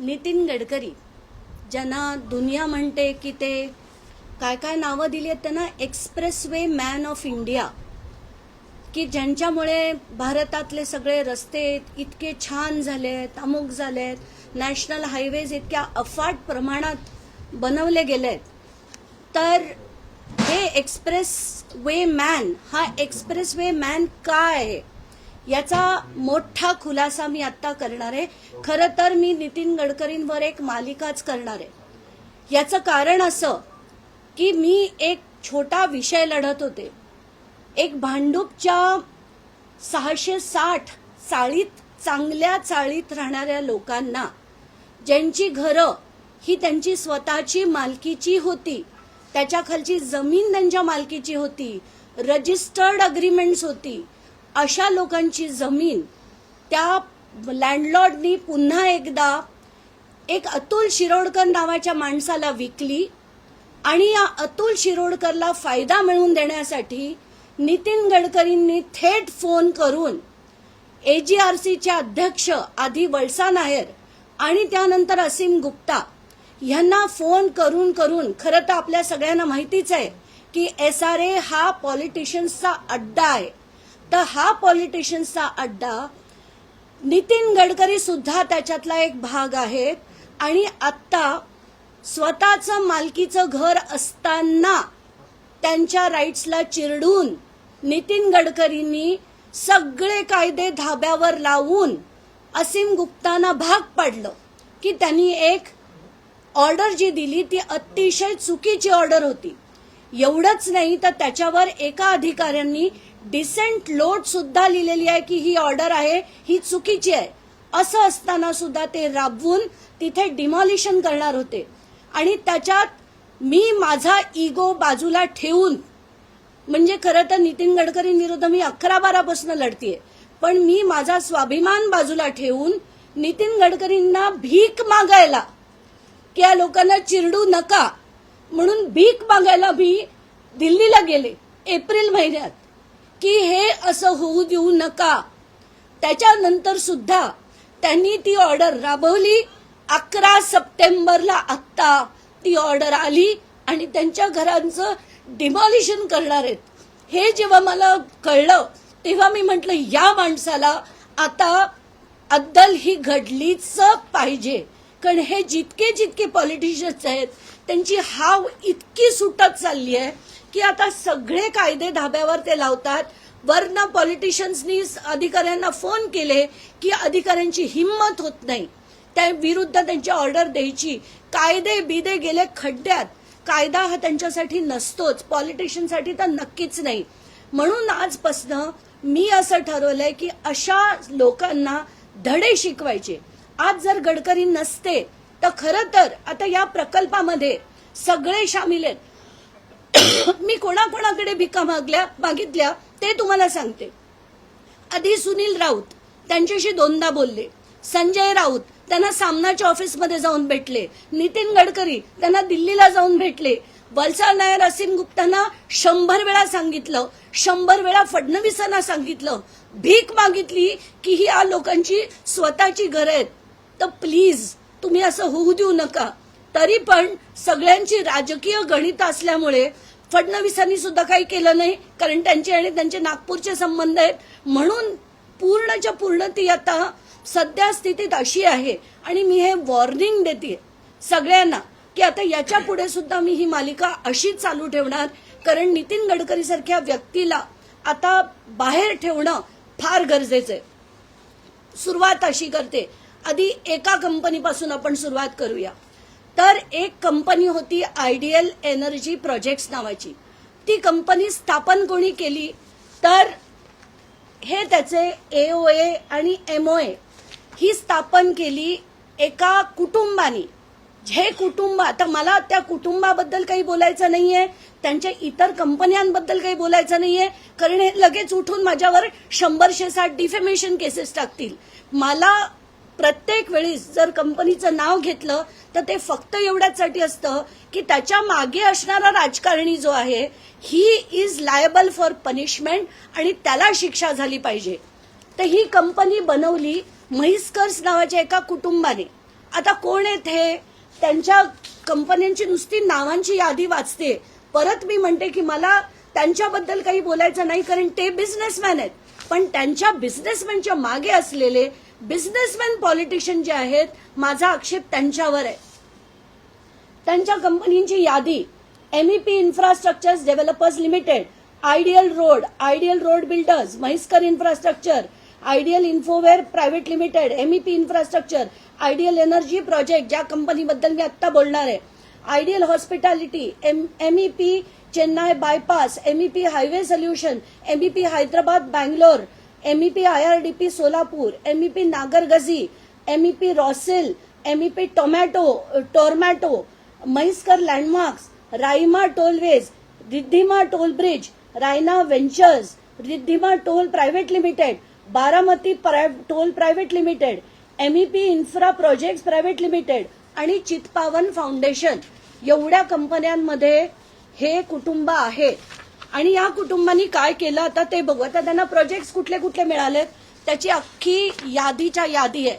नितीन गडकरी ज्यांना दुनिया म्हणते की ते काय काय नावं दिली आहेत त्यांना expressway man of India की ज्यांच्यामुळे भारतातले सगळे रस्ते इतके छान झालेत अमुक झालेत नॅशनल हायवेज इतक्या अफाट प्रमाणात बनवले गेलेत. तर हे एक्सप्रेस वे मॅन हा एक्सप्रेस वे मॅन काय आहे? याचा मोठा खुलासा मी आत्ता करणार आहे. खरं तर मी नितीन गडकरींवर एक मालिकाच करणार आहे. याचं कारण असं की मी एक छोटा विषय लढत होते. एक भांडूपच्या सहाशे साठ चाळीत चांगल्या चाळीत राहणाऱ्या लोकांना ज्यांची घरं ही त्यांची स्वतःची मालकीची होती त्याच्याखालची जमीन त्यांच्या मालकीची होती रजिस्टर्ड अग्रीमेंट्स होती अशा लोकांची जमीन त्या लँडलॉर्डनी पुन्हा एकदा एक अतुल शिरोडकर नावाच्या माणसाला विकली आणि या अतुल शिरोडकरला फायदा मिळवून देण्यासाठी नितीन गडकरींनी थेट फोन करून एजीआरसीचे अध्यक्ष आधी वळसा नायर आणि त्यानंतर असीम गुप्ता यांना फोन करून करून खरं तर आपल्या सगळ्यांना माहितीच आहे की एस आर ए हा पॉलिटिशियन्सचा अड्डा आहे. तर हा पॉलिटिशियन्सचा अड्डा नितीन गडकरी सुद्धा त्याच्यातला एक भाग आहेत. आणि आत्ता स्वतःचं मालकीचं घर असताना त्यांच्या राईट्सला चिरडून नितीन गडकरींनी सगळे कायदे धाब्यावर लावून असीम गुप्तांना भाग पाडलं की त्यांनी एक ऑर्डर जी दिली ती अतिशय चुकीची ऑर्डर होती. एवढंच नाही तर त्याच्यावर एका अधिकाऱ्यांनी डिसेंट लोड सुद्धा लिहिलेली आहे की ही ऑर्डर आहे ही चुकीची आहे. असं असताना सुद्धा ते राबवून तिथे डिमॉलिशन करणार होते. आणि त्याच्यात मी माझा इगो बाजूला ठेवून म्हणजे खरं तर नितीन गडकरींविरुद्ध मी अकरा बारापासून लढतीये पण मी माझा स्वाभिमान बाजूला ठेवून नितीन गडकरींना भीक मागायला की या लोकांना चिरडू नका म्हणून भीक मागायला मी दिल्लीला गेले एप्रिल महिन्यात. की हे असं होऊ देऊ नका. त्याच्यानंतर सुद्धा त्यांनी ती ऑर्डर राबवली. अकरा सप्टेंबरला आत्ता ती ऑर्डर आली आणि त्यांच्या घरांचं डिमॉलिशन करणार आहेत. हे जेव्हा मला कळलं तेव्हा मी म्हटलं या माणसाला आता अद्दल ही घडलीच पाहिजे. कारण हे जितके जितके पॉलिटिशियन्स आहेत त्यांची हाव इतकी सुटत चालली आहे. की आता सगळे कायदे धाब्यावर ते लावतात. वरनं पॉलिटिशियन्सनी अधिकाऱ्यांना फोन केले की अधिकाऱ्यांची हिंमत होत नाही. त्या विरुद्ध त्यांची ऑर्डर द्यायची. कायदे बिदे गेले खड्ड्यात. कायदा हा त्यांच्यासाठी नसतोच. पॉलिटिशियनसाठी तर नक्कीच नाही. म्हणून आजपासनं मी असं ठरवलंय की अशा लोकांना धडे शिकवायचे. आज जर गडकरी नसते तर खरं तर आता या प्रकल्पामध्ये सगळे सामील आहेत. मी कोणाकोणाकडे भिका मागल्या मागितल्या ते तुम्हाला सांगते. आधी सुनील राऊत त्यांच्याशी दोनदा बोलले. संजय राऊत त्यांना सामनाच्या ऑफिसमध्ये जाऊन भेटले. नितीन गडकरी त्यांना दिल्लीला जाऊन भेटले. वलसा नायर असीम गुप्तांना शंभर वेळा सांगितलं शंभर वेळा फडणवीसांना सांगितलं. भीक मागितली की ही या लोकांची स्वतःची घर आहेत तर प्लीज तुम्ही असं होऊ देऊ नका. तरी पण सगळ्यांची राजकीय गणित असल्यामुळे फडणवीसांनी सुद्धा काही केलं नाही कारण त्यांचे आणि त्यांचे नागपूरचे संबंध आहेत. म्हणून पूर्णच्या पूर्ण ती आता सध्या स्थितीत अशी आहे. आणि मी हे वॉर्निंग देते सगळ्यांना की आता याच्यापुढे सुद्धा मी ही मालिका अशीच चालू ठेवणार कारण नितीन गडकरी सारख्या व्यक्तीला आता बाहेर ठेवणं फार गरजेचं आहे सुरुवात अशी करते. आधी एका कंपनीपासून आपण सुरुवात करूया. तर एक कंपनी होती आयडियल एनर्जी प्रोजेक्ट्स नावाची. ती कंपनी स्थापन कोणी केली? तर हे त्याचे एओए आणि एमओए ही स्थापन केली एका कुटुंबाने. हे कुटुंब आता मला त्या कुटुंबाबद्दल काही बोलायचं नाहीये त्यांच्या इतर कंपन्यांबद्दल काही बोलायचं नाहीये कारण हे लगेच उठून माझ्यावर शंभरशे साठ डिफेमेशन केसेस टाकतील. मला प्रत्येक वेळीस जर कंपनीचं नाव घेतलं तर ते फक्त एवढ्याचसाठी असतं की त्याच्यामागे असणारा राजकारणी जो आहे he is liable for punishment आणि त्याला शिक्षा झाली पाहिजे. तर ही कंपनी बनवली म्हैसकर्स नावाच्या एका कुटुंबाने. आता कोण आहेत हे? त्यांच्या कंपन्यांची नुसती नावांची यादी वाचते. परत मी म्हणते की मला त्यांच्याबद्दल काही बोलायचं नाही कारण ते बिझनेसमॅन आहेत. पण त्यांच्या बिझनेसमॅनच्या मागे असलेले बिझनेसमॅन पॉलिटिशियन जे आहेत माझा आक्षेप त्यांच्यावर आहे. त्यांच्या कंपनींची यादी. MEP infrastructures developers limited ideal road ideal road builders Mhaiskar infrastructure ideal infoware private limited MEP infrastructure ideal energy project ज्या कंपनीबद्दल मी आत्ता बोलणार आहे. Ideal hospitality MEP Chennai bypass MEP highway solution MEP Hyderabad Bangalore MEP IRDP Solapur MEP नागरगझी MEP रॉसेल MEP tomato टोरमॅटो Mhaiskar landmarks Raima tollways Riddhima toll bridge Raina ventures Riddhima toll private limited Baramati प्राय- toll private limited MEP infra projects private limited आणि Chitpavan foundation एवढ्या कंपन्यांमध्ये हे कुटुंब आहेत आणि या कुटुंबांनी काय केलं आता ते बघू आता त्यांना प्रोजेक्ट कुठले कुठले मिळालेत त्याची अख्खी यादीच्या यादी आहे.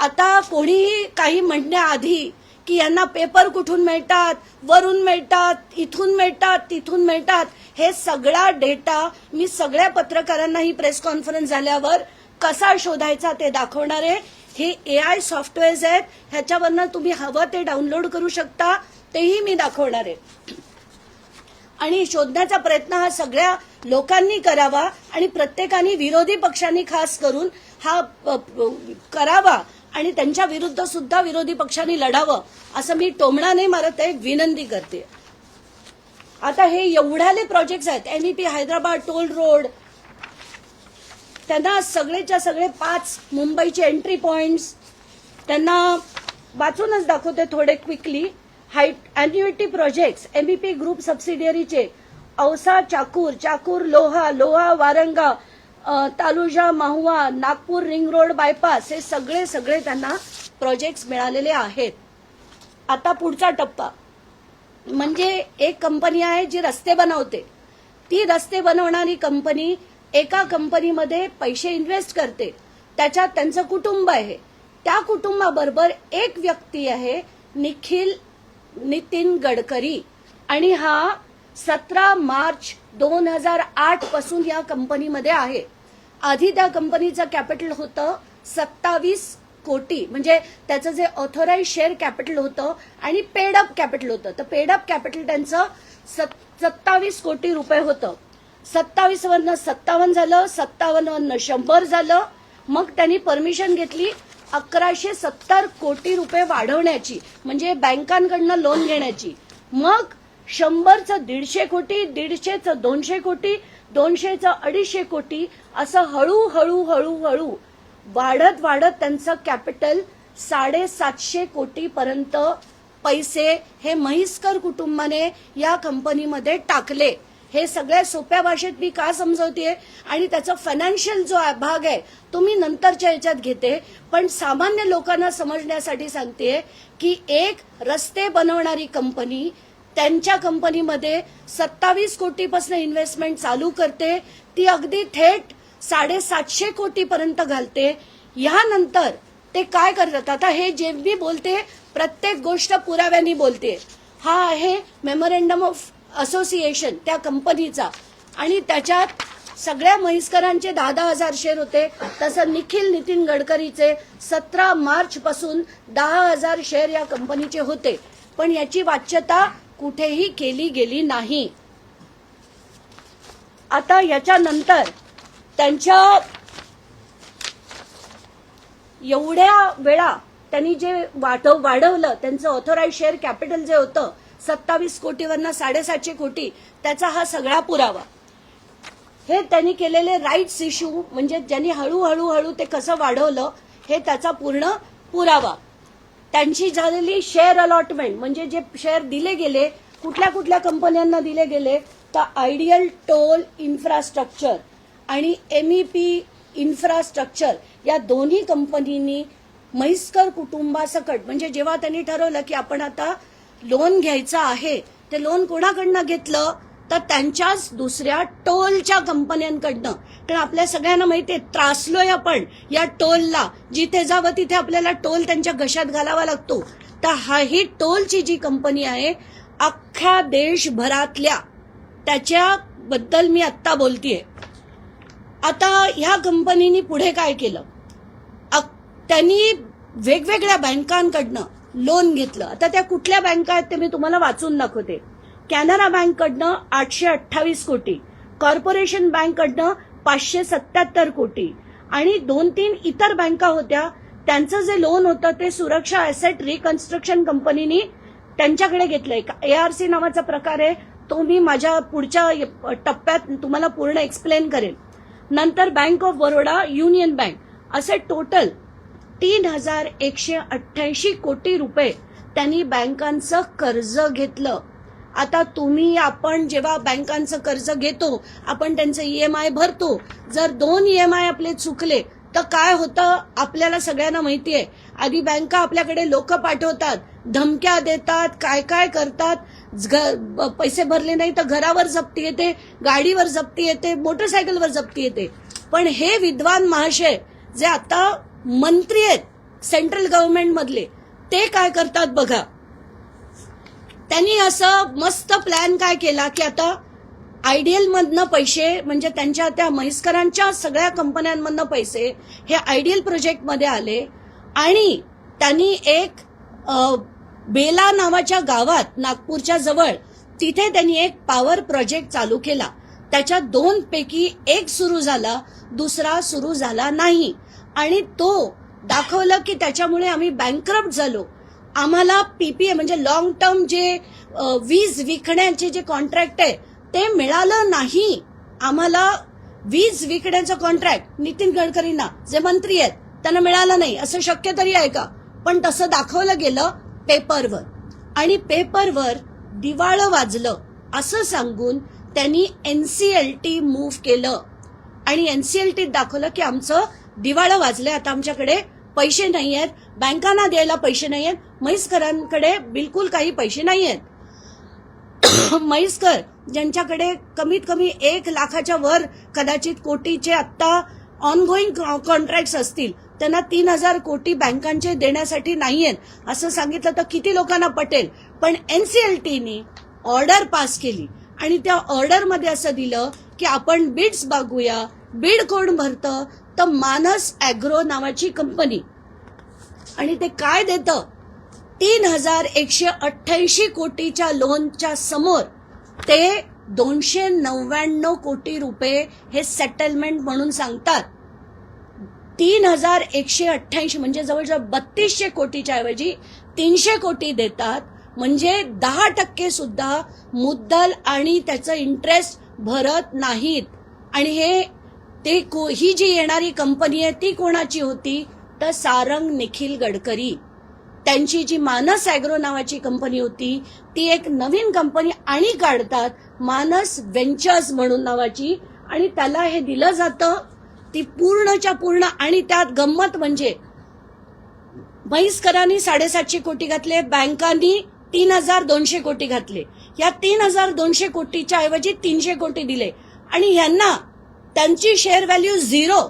आता कोणीही काही म्हणण्याआधी की यांना पेपर कुठून मिळतात वरून मिळतात इथून मिळतात तिथून मिळतात हे सगळा डेटा मी सगळ्या पत्रकारांना ही प्रेस कॉन्फरन्स झाल्यावर कसा शोधायचा ते दाखवणार आहे. हे ए आय सॉफ्टवेअर्स आहेत ह्याच्यावरनं तुम्ही हवं ते डाउनलोड करू शकता तेही मी दाखवणार आहे. आणि शोधण्याचा प्रयत्न हा सगळ्या लोकांनी करावा आणि प्रत्येकाने विरोधी पक्षांनी खास करून हा प- करावा आणि त्यांच्या विरुद्ध सुद्धा विरोधी पक्षांनी लढावं असं मी टोमणाने मारत आहे विनंती करते. आता हे एवढ्याले प्रोजेक्ट्स आहेत. एमईपी हैदराबाद टोल रोड त्यांना सगळेच्या सगळे पाच मुंबईचे एंट्री पॉइंट्स त्यांना वाचूनच दाखवते थोडे quickly high annuity projects MEP group सबसिडियरीचे Ausa Chakur Chakur Loha Loha Waranga तालुजा माहुआ नागपूर रिंग रोड बायपास हे सगळे सगळे त्यांना प्रोजेक्ट्स मिळालेले आहेत. आता पुढचा टप्पा. म्हणजे एक कंपनी आहे जी रस्ते बनवते. ती रस्ते बनवणारी कंपनी एका कंपनीमध्ये पैसे इन्व्हेस्ट करते. त्याच्यात त्यांचं कुटुंब आहे. त्या कुटुंबाबरोबर एक व्यक्ती आहे निखिल नितीन गडकरी. आणि हा सतरा मार्च दोन हजार आठपासून या कंपनीमध्ये आहे. आधी त्या कंपनीचं कॅपिटल होतं सत्तावीस कोटी. म्हणजे त्याचं जे ऑथोराईज शेअर कॅपिटल होतं आणि पेडअप कॅपिटल होतं. तर पेडअप कॅपिटल त्यांचं सत्तावीस कोटी रुपये होतं. सत्तावीस वरनं सत्तावन्न झालं सत्तावन्न वरनं शंभर झालं. मग त्यांनी परमिशन घेतली अकराशे सत्तर कोटी रुपये वाढवण्याची. म्हणजे बँकांकडनं लोन घेण्याची. मग शंभरचं दीडशे कोटी दीडशेचं दोनशे कोटी दोनशेचं अडीचशे कोटी असं हळूहळू हळूहळू वाढत वाढत त्यांचं कॅपिटल साडेसातशे कोटीपर्यंत पैसे हे म्हैसकर कुटुंबाने या कंपनीमध्ये टाकले. हे सगळ्या सोप्या भाषेत मी का समजवते आणि त्याचा फायनान्शियल जो भाग आहे तो मी नंतरच्या याच्यात घेते. पण सामान्य लोकांना समजण्यासाठी सांगते की एक रस्ते बनवणारी कंपनी त्यांच्या कंपनीमध्ये सत्तावीस कोटीपासून इन्व्हेस्टमेंट चालू करते. ती अगदी थेट साडेसातशे कोटीपर्यंत घालते. यानंतर ते काय करतात? आता हे जे मी बोलते प्रत्येक गोष्ट पुराव्यानी बोलते. हा आहे मेमोरेंडम ऑफ असोसिएशन त्या कंपनीचा. आणि त्याच्यात सगळ्या म्हैसकरांचे दहा दहा हजार शेअर होते. तसं निखिल नितीन गडकरीचे सतरा मार्च पासून दहा हजार शेअर या कंपनीचे होते. पण याची वाच्यता कुठेही केली गेली नाही. आता याच्यानंतर त्यांच्या एवढ्या वेळा त्यांनी जे वाढव वाढवलं त्यांचं ऑथोराईज शेअर कॅपिटल जे होतं सत्तावीस कोटीवरनं साडेसातशे कोटी त्याचा हा सगळा पुरावा. हे त्यांनी केलेले राईट्स इश्यू म्हणजे ज्यांनी हळूहळू हळू ते कसं वाढवलं हे त्याचा पूर्ण पुरावा. त्यांची झालेली शेअर अलॉटमेंट म्हणजे जे शेअर दिले गेले कुठल्या कुठल्या कंपन्यांना दिले गेले तर आयडियल टोल इन्फ्रास्ट्रक्चर आणि एमईपी इन्फ्रास्ट्रक्चर या दोन्ही कंपनींनी म्हैसकर कुटुंबासकट म्हणजे जेव्हा त्यांनी ठरवलं की आपण आता लोन घ्यायचं आहे ते लोन कोणाकडनं घेतलं? तर त्यांच्याच दुसऱ्या टोलच्या कंपन्यांकडनं. कारण आपल्या सगळ्यांना माहितीये त्रासलोय आपण या टोलला. जिथे जावं तिथे आपल्याला टोल त्यांच्या घशात घालावा लागतो. तर हा ही टोलची जी कंपनी आहे अख्ख्या देशभरातल्या. त्याच्याबद्दल मी आत्ता बोलतीये. आता ह्या कंपनीने पुढे काय केलं? त्यांनी वेगवेगळ्या बँकांकडनं लोन घेतलं. आता त्या कुठल्या बँका आहेत ते मी तुम्हाला वाचून दाखवते. कॅनरा बँककडनं आठशे अठ्ठावीस कोटी कॉर्पोरेशन बँककडनं पाचशे सत्याहत्तर कोटी आणि दोन तीन इतर बँका होत्या. त्यांचं जे लोन होतं ते सुरक्षा ऍसेट रिकन्स्ट्रक्शन कंपनीनी त्यांच्याकडे घेतलंय एआरसी नावाचा प्रकार आहे. तो मी माझ्या पुढच्या टप्प्यात तुम्हाला पूर्ण एक्सप्लेन करेन. नंतर bank of Baroda union bank असे टोटल तीन हजार एकशे अठ्ठ्याऐंशी कोटी रुपये त्यांनी बँकांचं कर्ज घेतलं. आता तुम्ही आपण जेव्हा बँकांचं कर्ज घेतो आपण त्यांचं ईएमआय भरतो जर दोन ईएमआय आपले चुकले तर काय होतं आपल्याला सगळ्यांना माहिती आहे. आधी बँका आपल्याकडे लोक पाठवतात धमक्या देतात काय काय करतात ब- पैसे भरले नाही तर घरावर जप्ती येते गाडीवर जप्ती येते मोटरसायकलवर जप्ती येते. पण हे विद्वान महाशय जे आता मंत्री आहेत सेंट्रल गव्हर्नमेंट मधले ते काय करतात बघा. त्यांनी असं मस्त प्लॅन काय केला की आता आयडियलमधनं पैसे म्हणजे त्यांच्या त्या म्हैसकरांच्या सगळ्या कंपन्यांमधनं पैसे हे आयडियल प्रोजेक्टमध्ये आले. आणि त्यांनी एक बेला नावाच्या गावात नागपूरच्या जवळ तिथे त्यांनी एक पॉवर प्रोजेक्ट चालू केला. त्याच्या दोन पैकी एक सुरू झाला दुसरा सुरू झाला नाही. आणि तो दाखवलं की त्याच्यामुळे आम्ही बँकरप्ट झालो. आम्हाला पीपीए म्हणजे लॉंग टर्म जे वीज विकण्याचे जे कॉन्ट्रॅक्ट आहे ते मिळालं नाही. आम्हाला वीज विकण्याचं कॉन्ट्रॅक्ट नितीन गडकरींना जे मंत्री आहेत त्यांना मिळालं नाही. असं शक्य तरी आहे का? पण तसं दाखवलं गेलं पेपरवर. आणि पेपरवर दिवाळं वाजलं असं सांगून त्यांनी एनसीएलटी मूव्ह केलं. आणि एनसीएलटीत दाखवलं की आमचं दिवाळं वाजलंय. आता आमच्याकडे पैसे नाही आहेत. बँकांना द्यायला पैसे नाही आहेत. म्हैसकरांकडे बिलकुल काही पैसे नाही आहेत म्हैसकर ज्यांच्याकडे कमीत कमी एक लाखाच्या वर कदाचित कोटीचे आत्ता ऑनगोईंग कॉन्ट्रॅक्ट असतील त्यांना तीन हजार कोटी बँकांचे देण्यासाठी नाही आहेत असं सांगितलं तर किती लोकांना पटेल? पण एनसीएलटीनी ऑर्डर पास केली आणि त्या ऑर्डरमध्ये असं दिलं की आपण बिड्स बघूया. बीड कोण भरतं? तर मानस अॅग्रो नावाची कंपनी आणि ते काय देतं? तीन हजार एकशे अठ्ठ्याऐंशी कोटीच्या लोनच्या समोर ते दोनशे नव्याण्णव कोटी रुपये हे सेटलमेंट म्हणून सांगतात. तीन हजार एकशे अठ्ठ्याऐंशी म्हणजे जवळजवळ बत्तीसशे कोटीच्या ऐवजी तीनशे कोटी देतात. म्हणजे दहा टक्के सुद्धा मुद्दल आणि त्याचं इंटरेस्ट भरत नाहीत. आणि हे ते को- ही जी येणारी कंपनी आहे ती कोणाची होती? तर सारंग निखिल गडकरी. त्यांची जी मानस अॅग्रो नावाची कंपनी होती ती एक नवीन कंपनी आणि काढतात मानस व्हेंचर्स म्हणून नावाची. आणि त्याला हे दिलं जातं ती पूर्णच्या पूर्ण आणि त्यात गंमत म्हणजे म्हैसकरांनी साडेसातशे कोटी घातले बँकांनी तीन हजार दोनशे कोटी घातले. या तीन हजार दोनशे कोटीच्या ऐवजी तीनशे कोटी दिले. आणि यांना त्यांची शेअर व्हॅल्यू झिरो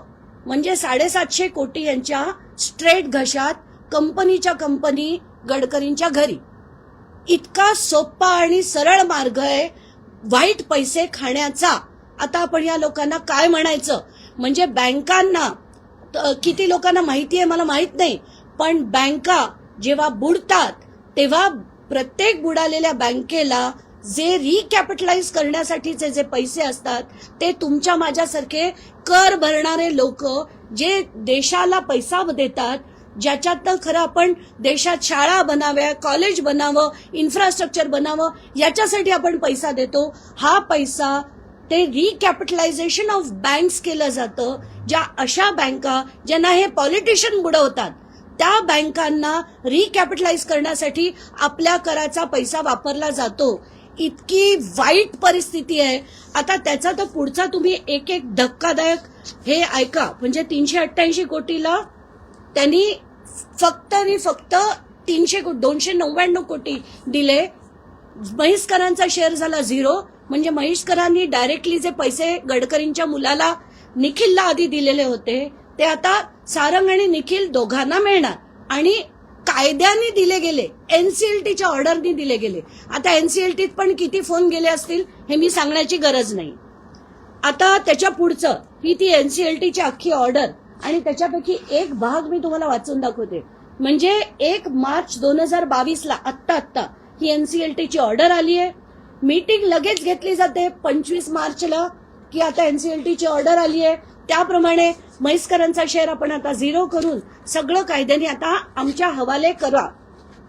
म्हणजे साडेसातशे कोटी यांच्या स्ट्रेट घशात कंपनीच्या कंपनी गडकरींच्या घरी. इतका सोपा आणि सरळ मार्ग आहे वाईट पैसे खाण्याचा. आता आपण या लोकांना काय म्हणायचं? म्हणजे बँकांना किती लोकांना माहिती आहे मला माहीत नाही पण बँका जेव्हा बुडतात तेव्हा प्रत्येक बुडालेल्या बँकेला जे रिकॅपिटलाइज करण्यासाठीचे जे पैसे असतात ते तुमच्या माझ्यासारखे कर भरणारे लोक जे देशाला पैसा देतात ज्याच्यातनं खरं आपण देशात शाळा बनाव्या कॉलेज बनावं इन्फ्रास्ट्रक्चर बनावं याच्यासाठी आपण पैसा देतो. हा पैसा ते रिकॅपिटलायझेशन ऑफ बँक्स केलं जातं ज्या अशा बँका ज्यांना हे पॉलिटिशियन बुडवतात. त्या बँकांना रिकॅपिटलाइज करण्यासाठी आपल्या कराचा पैसा वापरला जातो. इतकी वाईट परिस्थिती आहे. आता त्याचा तर पुढचा तुम्ही एक एक धक्कादायक हे ऐका. म्हणजे तीनशे अठ्ठ्याऐंशी कोटीला त्यांनी फक्त आणि फक्त तीनशे को- दोनशे नव्याण्णव कोटी दिले. महेशकरांचा शेअर झाला झिरो म्हणजे महेशकरांनी डायरेक्टली जे पैसे गडकरींच्या मुलाला निखिलला आधी दिलेले होते ते आता सारंग आणि निखिल दोघांना मिळणार. आणि कायद्याने दिले गेले एनसीएलटीच्या ऑर्डरनी दिले गेले. आता एनसीएलटीत पण किती फोन गेले असतील हे मी सांगण्याची गरज नाही. आता त्याच्या पुढचं ही ती एनसीएलटीची अख्खी ऑर्डर आणि त्याच्यापैकी एक भाग मी तुम्हाला वाचून दाखवते. म्हणजे एक मार्च दोन हजार बावीसला आत्ता आत्ता ही एनसीएलटीची ऑर्डर आली आहे. मीटिंग लगेच घेतली जाते पंचवीस मार्चला की आता एनसीएलटीची ऑर्डर आली आहे. त्याप्रमाणे म्हैसकरांचा शेअर आपण आता झिरो करून सगळं कायद्याने आता आमच्या हवाले करा.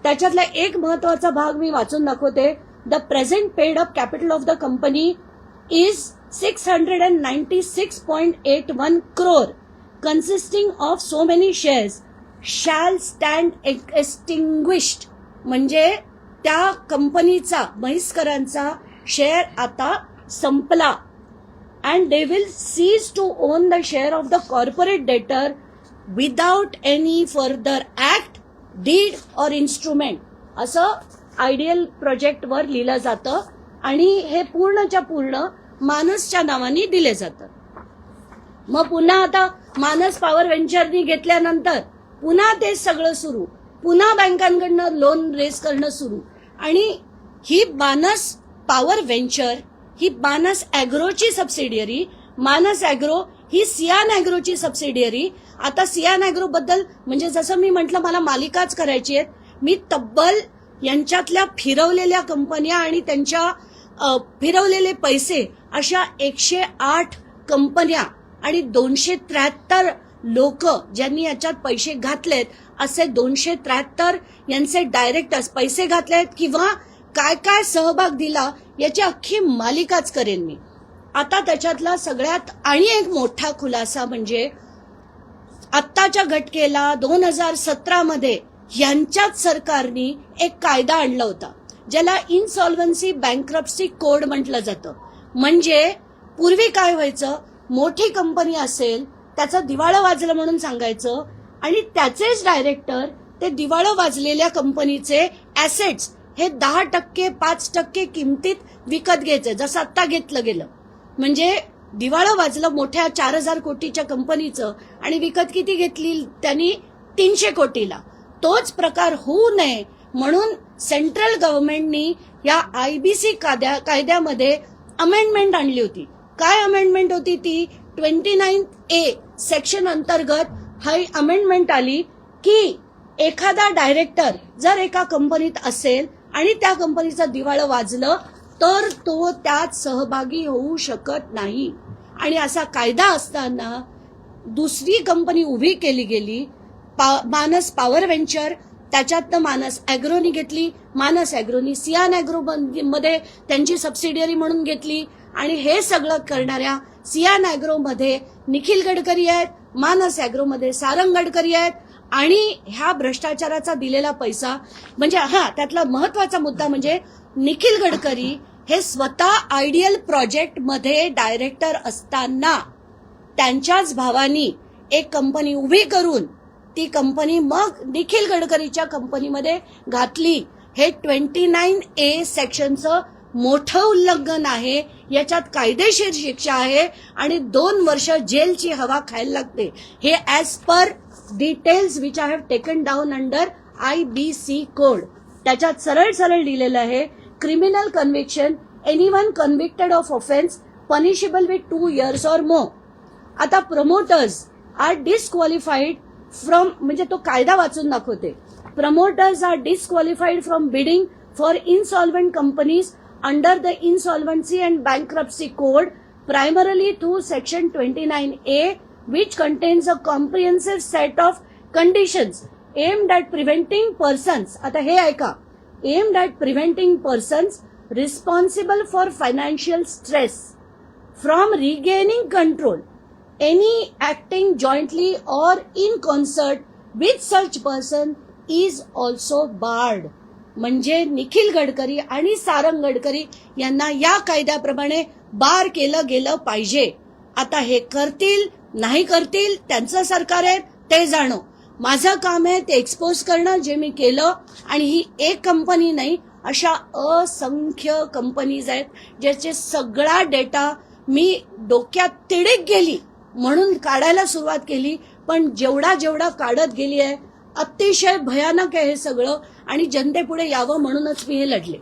त्याच्यातला एक महत्त्वाचा भाग मी वाचून दाखवते. The present paid up capital of the company is six hundred and ninety six point eight one crore consisting of so many shares shall stand extinguished म्हणजे त्या कंपनीचा म्हैसकरांचा शेअर आता संपला. And they will cease to own the share of the corporate debtor without any further act, deed or instrument असं ideal प्रोजेक्टवर लिहिलं जातं आणि हे पूर्णच्या पूर्ण मानसच्या नावाने दिले जातं. मग पुन्हा आता मानस पॉवर व्हेंचरनी घेतल्यानंतर पुन्हा ते सगळं सुरू. पुन्हा बँकांकडनं लोन रेस करणं सुरू. आणि ही मानस पॉवर व्हेंचर ही मानस ॲग्रोची सबसिडियरी मानस ॲग्रो ही सियान ॲग्रोची सबसिडियरी आता सियान ॲग्रोबद्दल म्हणजे जसं मी म्हटलं मला मालिकाच करायची आहेत. मी तब्बल यांच्यातल्या फिरवलेल्या कंपन्या आणि त्यांच्या फिरवलेले पैसे अशा एकशे आठ कंपन्या आणि दोनशे त्र्याहत्तर लोक ज्यांनी याच्यात पैसे घातलेत असे दोनशे त्र्याहत्तर यांचे डायरेक्टर्स पैसे घातलेत किंवा काय काय सहभाग दिला याची अख्खी मालिकाच करेन मी. आता त्याच्यातला सगळ्यात आणि एक मोठा खुलासा म्हणजे आत्ताच्या घटकेला दोन हजार सतरामध्ये यांच्याच सरकारने एक कायदा आणला होता ज्याला इनसॉल्व्हन्सी बँक्रप्सी कोड म्हटलं जातं. म्हणजे पूर्वी काय व्हायचं? मोठी कंपनी असेल त्याचं दिवाळं वाजलं म्हणून सांगायचं आणि त्याचेच डायरेक्टर ते दिवाळं वाजलेल्या कंपनीचे ॲसेट्स हे दहा टक्के पाच टक्के किमतीत विकत घ्यायचं जसं आत्ता घेतलं गेलं. म्हणजे दिवाळं वाजलं मोठ्या चार हजार कोटीच्या कंपनीचं आणि विकत किती घेतली त्यांनी? तीनशे कोटीला. तोच प्रकार होऊ नये म्हणून सेंट्रल गव्हर्नमेंटनी या आयबीसी कायद्या कायद्यामध्ये अमेंडमेंट आणली होती. काय अमेंडमेंट होती ती? ट्वेंटी नाईन ए सेक्शन अंतर्गत ही अमेंडमेंट आली की एखादा डायरेक्टर जर एका कंपनीत असेल आणि त्या कंपनीचं दिवाळं वाजलं तर तो त्यात सहभागी होऊ शकत नाही. आणि असा कायदा असताना दुसरी कंपनी उभी केली गेली पा- मानस पॉवर व्हेंचर त्याच्यातनं मानस अॅग्रोनी घेतली मानस ॲग्रोनी सियान ॲग्रो मध्ये त्यांची सबसिडियरी म्हणून घेतली आणि हे सगळं करणाऱ्या सियान ॲग्रोमध्ये निखिल गडकरी आहेत मानस ॲग्रोमध्ये सारंग गडकरी आहेत आणि ह्या भ्रष्टाचाराचा दिलेला पैसा म्हणजे हा त्यातला महत्त्वाचा मुद्दा म्हणजे निखिल गडकरी हे स्वतः आयडियल प्रोजेक्टमध्ये डायरेक्टर असताना त्यांच्याच भावानी एक कंपनी उभी करून ती कंपनी मग निखिल गडकरीच्या कंपनीमध्ये घातली. हे ट्वेंटी नाईन ए सेक्शनचं मोठं उल्लंघन आहे याच्यात कायदेशीर शिक्षा आहे आणि दोन वर्ष जेलची हवा खायला लागते. हे as per details which I have taken down under I B C code त्याच्यात सरळ सरळ लिहिलेलं आहे criminal conviction anyone convicted of offence punishable with two years or more आता प्रमोटर्स आर डिस्क्वालिफाईड फ्रॉम म्हणजे तो कायदा वाचून दाखवते. Promoters are disqualified from bidding for insolvent companies under the insolvency and bankruptcy code primarily through section 29a which contains a comprehensive set of conditions aimed at preventing persons आता हे ऐका aimed at preventing persons responsible for financial stress from regaining control any acting jointly or in concert with such person is also barred म्हणजे निखिल गडकरी आणि सारंग गडकरी यांना या कायद्याप्रमाणे बार केलं गेलं पाहिजे. आता हे करतील नाही करतील त्यांचं सरकार आहे ते जाणो. माझं काम आहे ते एक्सपोज करणं जे मी केलं आणि ही एक कंपनी नाही अशा असंख्य कंपनीज आहेत ज्याचे सगळा डेटा मी डोक्यात तिडीक गेली म्हणून काढायला सुरुवात केली पण जेवढा जेवढा काढत गेली आहे अतिशय भयानक आहे हे सगळं आणि जनतेपुढे यावं म्हणूनच मी हे लढले.